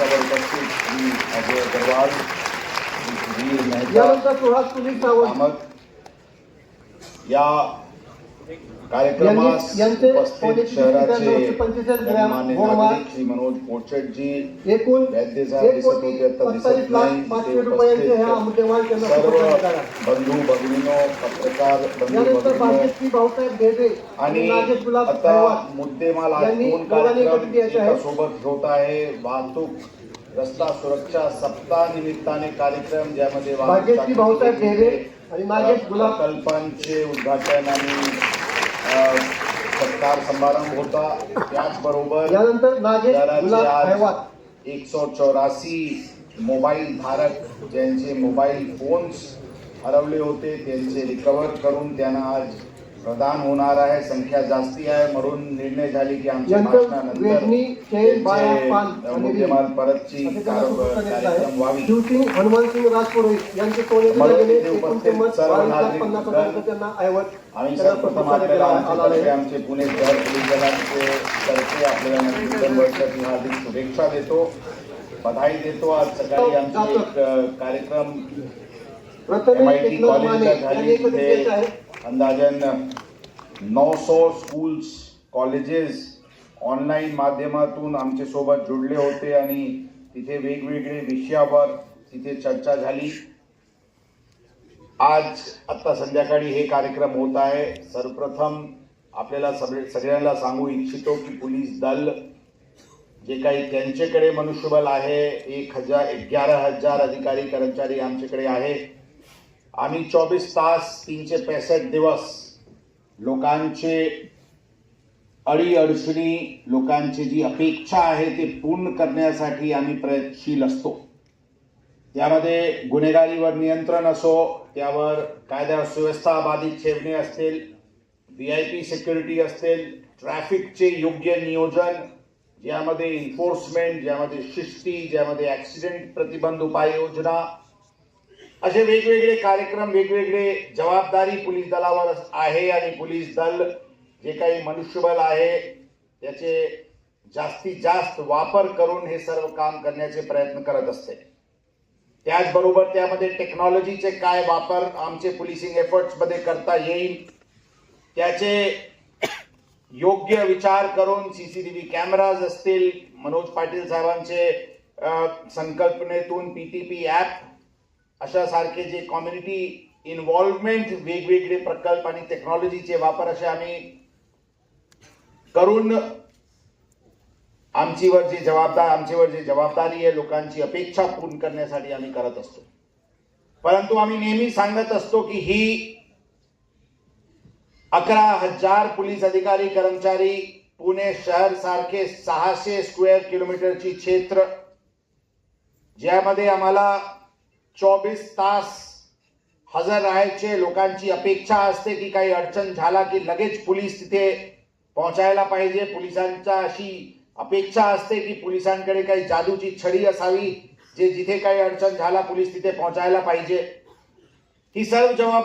मंचावर उपस्थित श्री अजय अग्रवाल श्री सुधीर मेहता. पोलीस कामत या कार्यक्रमास उपस्थित शहराचे नागरिक श्री मनोज पोचटजी एकूण दिसत नाही उपस्थित सर्व. बंधू भगिनीनो पत्रकार बंधू भगिनीनो आणि आता मुद्देमाल कार्यक्रम. सोबत होत आहे वाहतूक रस्ता सुरक्षा सप्ताह निमित्ताने कार्यक्रम ज्यामध्ये भाऊसाहेब आणि प्रकल्पांचे उद्घाटन आणि सत्कार समारंभ होता. त्याचबरोबर यानंतर नागेश शहराचे गुलाब आज खैवात एक सौ चौरासी मोबाईल धारक ज्यांचे मोबाईल फोन्स हरवले होते त्यांचे रिकवर करून त्यांना आज प्रदान होणार आहे संख्या जास्ती आहे म्हणून निर्णय झाली की आमच्या भाषणानंतर परतची कार्यक्रम व्हावी. हनुमानसिंग राजपुरोहित यांचे आम्ही सर्वप्रथम आपल्याला. आमचे पुणे शहर पोलीस दलाचे तर्फे आपल्याला नवीन वर्षाची हार्दिक शुभेच्छा देतो. बधाई देतो. आज सकाळी आमची एक कार्यक्रम प्रथमेश एमआयटी एकनाथ माने कॉलेजच्या अंदाजन नऊ स्कूल्स कॉलेजेस ऑनलाईन माध्यमातून आमच्यासोबत सोबत जुडले होते आणि तिथे वेगवेगळे विषयावर तिथे चर्चा झाली. आज आत्ता संध्याकाळी हे कार्यक्रम होत आहे. सर्वप्रथम आपल्याला सगळे सगळ्यांना सांगू इच्छितो की पोलीस दल जे काही त्यांच्याकडे मनुष्यबल आहे एक हजार ग्यारा हजार अधिकारी कर्मचारी आमच्याकडे आहे आम्ही चोवीस तास तीनशे पैसष्ट दिवस लोकांचे अडी अडचणी लोकांची जी अपेक्षा आहे ते पूर्ण करण्यासाठी आम्ही प्रयत्नशील असतो. त्यामध्ये गुन्हेगारीवर नियंत्रण असो त्यावर कायदा सुव्यवस्था बाधित ठेवणे असतील व्ही आय पी सिक्युरिटी असतील ट्रॅफिकचे योग्य नियोजन ज्यामध्ये इन्फोर्समेंट ज्यामध्ये शिस्ती ज्यामध्ये ॲक्सिडेंट प्रतिबंध उपाययोजना असे वेगवेगळे कार्यक्रम वेगवेगळे जबाबदारी पोलीस दलावर आहे आणि पोलीस दल जे काही मनुष्यबळ आहे त्याचे जास्तीत जास्त वापर करून हे सर्व काम करण्याचे प्रयत्न करत असते. त्याचबरोबर त्यामध्ये टेक्नॉलॉजीचे काय वापर आमचे पोलिसिंग एफर्ट्समध्ये करता येईल त्याचे योग्य विचार करून सीसीटीव्ही कॅमेराज असतील. मनोज पाटील साहेबांचे पी संकल्पनेतून पीटीपी ॲप अशा सारखे जे कम्युनिटी इन्व्हॉल्वमेंट वेगवेगळे प्रकल्प आणि टेक्नॉलॉजीचे वापर असे आम्ही करून आमचीवर जी जबाबदार आमचीवर जी जबाबदारी आहे लोकांची अपेक्षा पूर्ण करण्यासाठी आम्ही करत असतो. परंतु आम्ही नेहमी सांगत असतो की ही अकरा हजार पोलीस अधिकारी कर्मचारी पुणे शहर सारखे सहाशे स्क्वेअर किलोमीटरची क्षेत्र ज्यामध्ये आम्हाला चोवीस तास हजर राहायचे. लोकांची अपेक्षा असते की काही अडचण झाला की लगेच पोलीस तिथे पोहोचायला पाहिजे. पोलिसांच्या अशी अपेक्षा असते की पोलिसांकडे काही जादूची छडी असावी जे जिथे काही अडचण झाला पोलीस तिथे पोहोचायला पाहिजे. ही सर्व जबाब